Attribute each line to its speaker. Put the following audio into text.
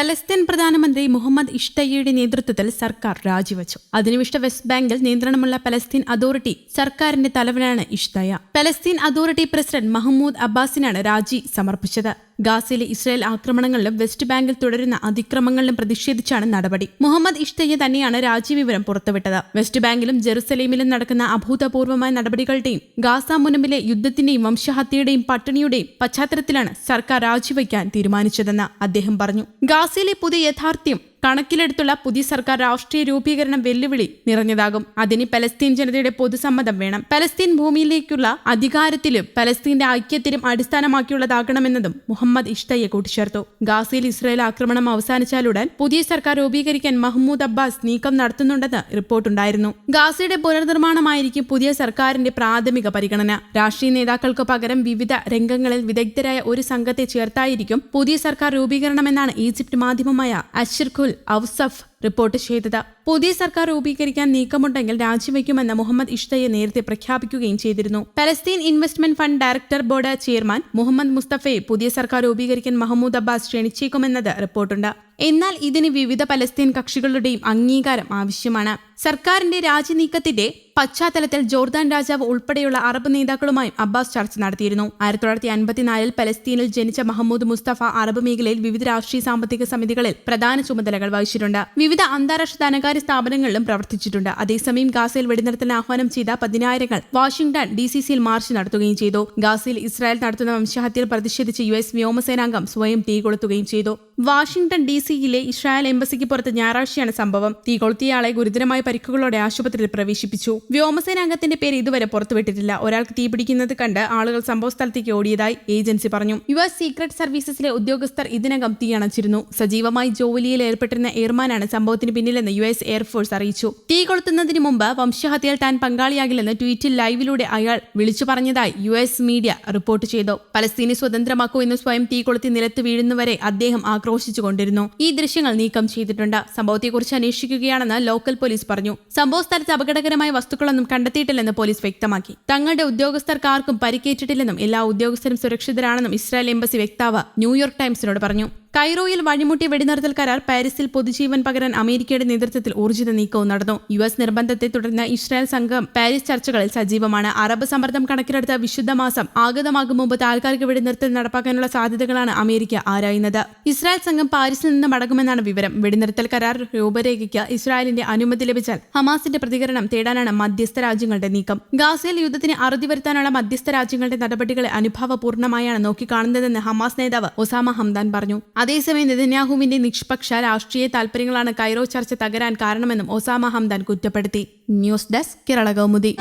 Speaker 1: Palestine പ്രധാനമന്ത്രി മുഹമ്മദ് ഇഷ്ടയ്യയുടെ നേതൃത്വത്തിൽ സർക്കാർ രാജിവച്ചു. അധിനിവിഷ്ട വെസ്റ്റ് ബാങ്കിൽ നിയന്ത്രണമുള്ള പലസ്തീൻ അതോറിറ്റി സർക്കാരിന്റെ തലവനാണ് Shtayyeh Palestine authority president Mahmoud അബ്ബാസിനാണ് രാജി സമർപ്പിച്ചത്. ഗാസയിലെ ഇസ്രായേൽ ആക്രമണങ്ങളിലും വെസ്റ്റ് ബാങ്കിൽ തുടരുന്ന അതിക്രമങ്ങളിലും പ്രതിഷേധിച്ചാണ് നടപടി. മുഹമ്മദ് ഇഷ്തയ്യ തന്നെയാണ് രാജിവിവരം പുറത്തുവിട്ടത്. വെസ്റ്റ് ബാങ്കിലും ജെറുസലേമിലും നടക്കുന്ന അഭൂതപൂർവമായ നടപടികളുടെയും ഗാസ മുനമ്പിലെ യുദ്ധത്തിന്റെയും വംശഹത്യയുടെയും പട്ടിണിയുടെയും പശ്ചാത്തലത്തിലാണ് സർക്കാർ രാജിവയ്ക്കാൻ തീരുമാനിച്ചതെന്ന് അദ്ദേഹം പറഞ്ഞു. ഗാസയിലെ പുതിയ യാഥാർത്ഥ്യം കണക്കിലെടുത്തുള്ള പുതിയ സർക്കാർ രാഷ്ട്രീയ രൂപീകരണം വെല്ലുവിളി നിറഞ്ഞതാകും. അതിന് പലസ്തീൻ ജനതയുടെ പൊതുസമ്മതം വേണം. പലസ്തീൻ ഭൂമിയിലേക്കുള്ള അധികാരത്തിലും പലസ്തീന്റെ ഐക്യത്തിലും അടിസ്ഥാനമാക്കിയുള്ളതാകണമെന്നതും മുഹമ്മദ് ഇഷ്തയെ കൂട്ടിച്ചേർത്തു. ഗാസയിൽ ഇസ്രായേൽ ആക്രമണം അവസാനിച്ചാലുടൻ പുതിയ സർക്കാർ രൂപീകരിക്കാൻ മഹ്മൂദ് അബ്ബാസ് നീക്കം നടത്തുന്നുണ്ടെന്ന് റിപ്പോർട്ടുണ്ടായിരുന്നു. ഗാസയുടെ പുനർനിർമ്മാണമായിരിക്കും പുതിയ സർക്കാരിന്റെ പ്രാഥമിക പരിഗണന. രാഷ്ട്രീയ നേതാക്കൾക്ക് പകരം വിവിധ രംഗങ്ങളിൽ വിദഗ്ധരായ ഒരു സംഘത്തെ ചേർത്തായിരിക്കും പുതിയ സർക്കാർ രൂപീകരണമെന്നാണ് ഈജിപ്ത് മാധ്യമമായ അഷിർഖുൽ ഔസഫ് റിപ്പോർട്ട് ചെയ്തത്. പുതിയ സർക്കാർ രൂപീകരിക്കാൻ നീക്കമുണ്ടെങ്കിൽ രാജിവെക്കുമെന്ന് മുഹമ്മദ് ഇഷ്തയെ നേരത്തെ പ്രഖ്യാപിക്കുകയും ചെയ്തിരുന്നു. Palestine investment fund director board chairman Muhammad മുസ്തഫയെ പുതിയ സർക്കാർ രൂപീകരിക്കാൻ മഹമ്മൂദ് അബ്ബാസ് ക്ഷണിച്ചേക്കുമെന്നത് റിപ്പോർട്ടുണ്ട്. എന്നാൽ ഇതിന് വിവിധ പലസ്തീൻ കക്ഷികളുടെയും അംഗീകാരം ആവശ്യമാണ്. സർക്കാരിന്റെ രാജിനീക്കത്തിന്റെ പശ്ചാത്തലത്തിൽ ജോർദാൻ രാജാവ് ഉൾപ്പെടെയുള്ള അറബ് നേതാക്കളുമായും അബ്ബാസ് ചർച്ച നടത്തിയിരുന്നു. ആയിരത്തി തൊള്ളായിരത്തി അൻപത്തിനാലിൽ പലസ്തീനിൽ ജനിച്ച മഹമ്മൂദ് മുസ്തഫ അറബ് മേഖലയിൽ വിവിധ രാഷ്ട്രീയ സാമ്പത്തിക സമിതികളിൽ പ്രധാന ചുമതലകൾ വഹിച്ചിട്ടുണ്ട്. വിവിധ അന്താരാഷ്ട്ര ധനകാര്യ സ്ഥാപനങ്ങളിലും പ്രവർത്തിച്ചിട്ടുണ്ട്. അതേസമയം ഗാസയിൽ വെടിനിർത്തലിന് ആഹ്വാനം ചെയ്ത പതിനായിരങ്ങൾ വാഷിംഗ്ടൺ ഡി സി സിയിൽ മാർച്ച് നടത്തുകയും ചെയ്തു. ഗാസയിൽ ഇസ്രായേൽ നടത്തുന്ന വംശഹത്യയിൽ പ്രതിഷേധിച്ച് യു എസ് വ്യോമസേനാംഗം സ്വയം തീ കൊളുത്തുകയും ചെയ്തു. വാഷിംഗ്ടൺ ഡി സിയിലെ ഇസ്രായേൽ എംബസിക്ക് പുറത്ത് ഞായറാഴ്ചയാണ് സംഭവം. തീ കൊളുത്തിയയാളെ ഗുരുതരമായ പരിക്കുകളോടെ ആശുപത്രിയിൽ പ്രവേശിപ്പിച്ചു. വ്യോമസേനാംഗത്തിന്റെ പേര് ഇതുവരെ പുറത്തുവിട്ടിട്ടില്ല. ഒരാൾക്ക് തീപിടിക്കുന്നത് കണ്ട് ആളുകൾ സംഭവസ്ഥലത്തേക്ക് ഓടിയതായി ഏജൻസി പറഞ്ഞു. യു എസ് സീക്രട്ട് സർവീസസിലെ ഉദ്യോഗസ്ഥർ ഇതിനകം തീയണച്ചിരുന്നു സജീവമായി ജോലിയിൽ ഏർപ്പെട്ടിരുന്ന എയർമാനാണ് സംഭവത്തിന് പിന്നിലെന്ന് യു എസ് എയർഫോഴ്സ് അറിയിച്ചു. തീ കൊളുത്തുന്നതിന് മുമ്പ് വംശഹത്യയിൽ താൻ പങ്കാളിയാകില്ലെന്ന് ട്വീറ്റിൽ ലൈവിലൂടെ അയാൾ വിളിച്ചു പറഞ്ഞതായി യു എസ് മീഡിയ റിപ്പോർട്ട് ചെയ്തു. പലസ്തീനെ സ്വതന്ത്രമാക്കൂ എന്ന് സ്വയം തീ കൊളുത്തി നിലത്ത് വീഴുന്നവരെ അദ്ദേഹം ആക്രോശിച്ചുകൊണ്ടിരുന്നു. ഈ ദൃശ്യങ്ങൾ നീക്കം ചെയ്തിട്ടുണ്ട്. സംഭവത്തെക്കുറിച്ച് അന്വേഷിക്കുകയാണെന്ന് ലോക്കൽ പോലീസ് പറഞ്ഞു. സംഭവ സ്ഥലത്ത് അപകടകരമായ വസ്തുക്കളൊന്നും കണ്ടെത്തിയിട്ടില്ലെന്ന് പോലീസ് വ്യക്തമാക്കി. തങ്ങളുടെ ഉദ്യോഗസ്ഥർക്കാർക്കും പരിക്കേറ്റിട്ടില്ലെന്നും എല്ലാ ഉദ്യോഗസ്ഥരും സുരക്ഷിതരാണെന്നും ഇസ്രായേൽ എംബസി വക്താവ് ന്യൂയോർക്ക് ടൈംസിനോട് പറഞ്ഞു. കൈറോയിൽ വഴിമുട്ടിയ വെടിനിർത്തൽ കരാർ പാരീസിൽ പൊതുജീവൻ പകരാൻ അമേരിക്കയുടെ നേതൃത്വത്തിൽ ഊർജിത നീക്കവും നടന്നു. യു എസ് നിർബന്ധത്തെ തുടർന്ന് ഇസ്രായേൽ സംഘം പാരീസ് ചർച്ചകളിൽ സജീവമാണ്. അറബ് സമ്മർദ്ദം കണക്കിലെടുത്ത വിശുദ്ധ മാസം ആഗതമാകും മുമ്പ് താൽക്കാലിക വെടിനിർത്തൽ നടപ്പാക്കാനുള്ള സാധ്യതകളാണ് അമേരിക്ക ആരായുന്നത്. ഇസ്രായേൽ സംഘം പാരീസിൽ നിന്ന് മടങ്ങുമെന്നാണ് വിവരം. വെടിനിർത്തൽ കരാർ രൂപരേഖയ്ക്ക് ഇസ്രായേലിന്റെ അനുമതി ലഭിച്ചാൽ ഹമാസിന്റെ പ്രതികരണം തേടാനാണ് മധ്യസ്ഥ രാജ്യങ്ങളുടെ നീക്കം. ഗാസയിൽ യുദ്ധത്തിന് അറുതി വരുത്താനുള്ള മധ്യസ്ഥ രാജ്യങ്ങളുടെ നടപടികളെ അനുഭാവപൂർണമായാണ് നോക്കിക്കാണുന്നതെന്ന് ഹമാസ് നേതാവ് ഒസാമ ഹംദാൻ പറഞ്ഞു. അതേസമയം നെതന്യാഹുവിന്റെ നിഷ്പക്ഷ രാഷ്ട്രീയ താൽപര്യങ്ങളാണ് കൈറോ ചർച്ച തകരാൻ കാരണമെന്നും ഒസാമ ഹംദാൻ കുറ്റപ്പെടുത്തി. News desk Kerala Kaumudi.